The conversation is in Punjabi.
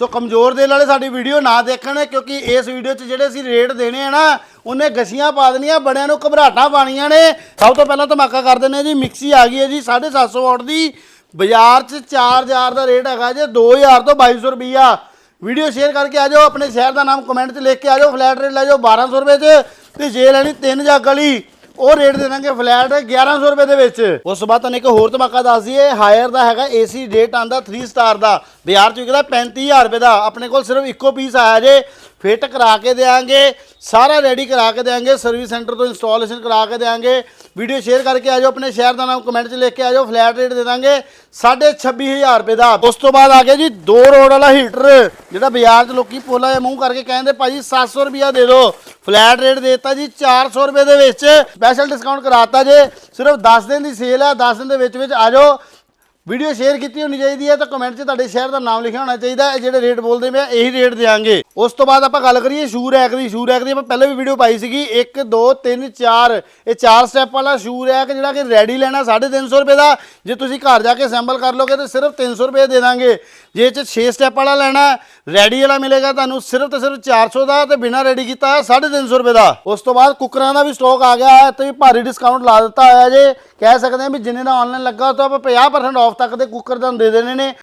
ਸੋ ਕਮਜ਼ੋਰ ਦਿਲ ਵਾਲੇ ਸਾਡੀ ਵੀਡੀਓ ਨਾ ਦੇਖਣ ਕਿਉਂਕਿ ਇਸ ਵੀਡੀਓ 'ਚ ਜਿਹੜੇ ਅਸੀਂ ਰੇਟ ਦੇਣੇ ਆ ਨਾ, ਉਹਨੇ ਗਸੀਆਂ ਪਾ ਦੇਣੀਆਂ ਬੜਿਆਂ ਨੂੰ ਘਬਰਾਹਟਾਂ ਪਾਣੀਆਂ ਨੇ। ਸਭ ਤੋਂ ਪਹਿਲਾਂ ਧਮਾਕਾ ਕਰ ਦਿੰਦੇ ਹਾਂ ਜੀ, ਮਿਕਸੀ ਆ ਗਈ ਹੈ ਜੀ 750 ਵਾਟ ਦੀ। ਬਾਜ਼ਾਰ 'ਚ 4000 ਦਾ ਰੇਟ ਹੈਗਾ ਜੇ 2000 ਤੋਂ 2200 ਰੁਪਈਆ। ਵੀਡੀਓ ਸ਼ੇਅਰ ਕਰਕੇ ਆ ਜਾਓ, ਆਪਣੇ ਸ਼ਹਿਰ ਦਾ ਨਾਮ ਕਮੈਂਟ 'ਚ ਲਿਖ ਕੇ ਆ ਜਾਓ ਫਲੈਟ ਰੇਟ ਲੈ ਜਾਓ 1200 ਰੁਪਏ 'ਚ। ਤੇ ਜੇ ਲੈਣੀ ਤਿੰਨ ਜੱਗ ਉਹ ਰੇਟ ਦੇ ਦਾਂਗੇ ਫਲੈਟ 1100 ਰੁਪਏ ਦੇ ਵਿੱਚ। ਉਸ ਤੋਂ ਬਾਅਦ ਤੁਹਾਨੂੰ ਇੱਕ ਹੋਰ ਧਮਾਕਾ ਦੱਸ ਦਈਏ ਹਾਇਰ ਦਾ ਹੈਗਾ ਏਸੀ ਰੇਟ ਆਂਦਾ 3 ਸਟਾਰ ਦਾ। ਬਾਜ਼ਾਰ 'ਚ ਵਿਕਦਾ 35000 ਰੁਪਏ ਦਾ। ਆਪਣੇ ਕੋਲ ਸਿਰਫ ਇੱਕੋ ਪੀਸ ਆਇਆ ਜੇ। ਫਿੱਟ ਕਰਾ ਕੇ ਦੇਾਂਗੇ ਸਾਰਾ ਰੈਡੀ ਕਰਾ ਕੇ ਦੇਾਂਗੇ ਸਰਵਿਸ ਸੈਂਟਰ ਤੋਂ ਇੰਸਟਾਲੇਸ਼ਨ ਕਰਾ ਕੇ ਦੇਾਂਗੇ ਵੀਡੀਓ ਸ਼ੇਅਰ ਕਰਕੇ ਆ ਜਾਓ, ਆਪਣੇ ਸ਼ਹਿਰ ਦਾ ਨਾਮ ਕਮੈਂਟ 'ਚ ਲਿਖ ਕੇ ਆ ਜਾਓ ਫਲੈਟ ਰੇਟ ਦੇ ਦਾਂਗੇ 26500 ਰੁਪਏ ਦਾ। ਉਸ ਤੋਂ ਬਾਅਦ ਆ ਗਿਆ ਜੀ, ਦੋ ਰੋਡ ਵਾਲਾ ਹੀਟਰ ਜਿਹੜਾ ਬਾਜ਼ਾਰ 'ਚ ਲੋਕੀ ਪੋਲਾ ਜਿਹਾ ਮੂੰਹ ਕਰਕੇ ਕਹਿੰਦੇ, ਭਾਜੀ 700 ਰੁਪਿਆ ਦੇ ਦਿਓ। ਫਲੈਟ ਰੇਟ ਦੇਤਾ ਜੀ 400 ਰੁਪਏ ਦੇ ਵਿੱਚ। ਸਪੈਸ਼ਲ ਡਿਸਕਾਊਂਟ ਕਰਾਤਾ ਜੇ, ਸਿਰਫ 10 ਦਿਨ ਦੀ ਸੇਲ ਹੈ 10 ਦਿਨ ਦੇ ਵਿੱਚ ਵਿੱਚ ਆ ਜਾਓ। ਵੀਡੀਓ ਸ਼ੇਅਰ ਕੀਤੀ ਹੋਣੀ ਚਾਹੀਦੀ ਹੈ ਤਾਂ ਕਮੈਂਟ 'ਚ ਤੁਹਾਡੇ ਸ਼ਹਿਰ ਦਾ ਨਾਮ ਲਿਖਿਆ ਹੋਣਾ ਚਾਹੀਦਾ ਹੈ, ਜਿਹੜੇ ਰੇਟ ਬੋਲਦੇ ਪਏ ਇਹੀ ਰੇਟ ਦੇਾਂਗੇ ਉਸ ਤੋਂ ਬਾਅਦ ਆਪਾਂ ਗੱਲ ਕਰੀਏ ਸ਼ੂ ਰੈਕ ਦੀ ਸ਼ੂ ਰੈਕ ਦੀ ਆਪਾਂ ਪਹਿਲੇ ਵੀ ਵੀਡੀਓ ਪਾਈ ਸੀਗੀ। 1 2 3 4 ਇਹ ਚਾਰ ਸਟੈਪ ਵਾਲਾ ਸ਼ੂ ਰੈਕ ਜਿਹੜਾ ਕਿ ਰੈਡੀ ਲੈਣਾ 350 ਰੁਪਏ ਦਾ। ਜੇ ਤੁਸੀਂ ਘਰ ਜਾ ਕੇ ਅਸੈਂਬਲ ਕਰ ਲੋਗੇ ਤਾਂ ਸਿਰਫ 300 ਰੁਪਏ ਦੇ ਦਾਂਗੇ। ਜੇ ਇਹ 'ਚ 6 ਸਟੈਪ ਵਾਲਾ ਲੈਣਾ ਰੈਡੀ ਵਾਲਾ ਮਿਲੇਗਾ ਤੁਹਾਨੂੰ ਸਿਰਫ ਤੇ ਸਿਰਫ 400 ਦਾ ਤੇ ਬਿਨਾ ਰੈਡੀ ਕੀਤਾ 350 ਰੁਪਏ ਦਾ। ਉਸ ਤੋਂ ਬਾਅਦ ਕੁੱਕਰਾਂ ਦਾ ਵੀ ਸਟਾਕ ਆ ਗਿਆ ਹੈ ਤੇ ਵੀ ਭਾਰੀ ਡਿਸਕਾਊਂਟ ਲਾ ਦਿੱਤਾ ਹੋਇਆ ਜੇ। ਕਹਿ ਸਕਦੇ ਹਾਂ ਵੀ ਜਿੰਨੇ ਦਾ ਆਨਲਾਈਨ ਲੱਗਾ, ਉਹ ਤੋਂ ਆਪਾਂ 50% ਆਫ ਤੱਕ ਦੇ ਕੁੱਕਰ ਤੁਹਾਨੂੰ ਦੇ ਦੇਣੇ ਨੇ।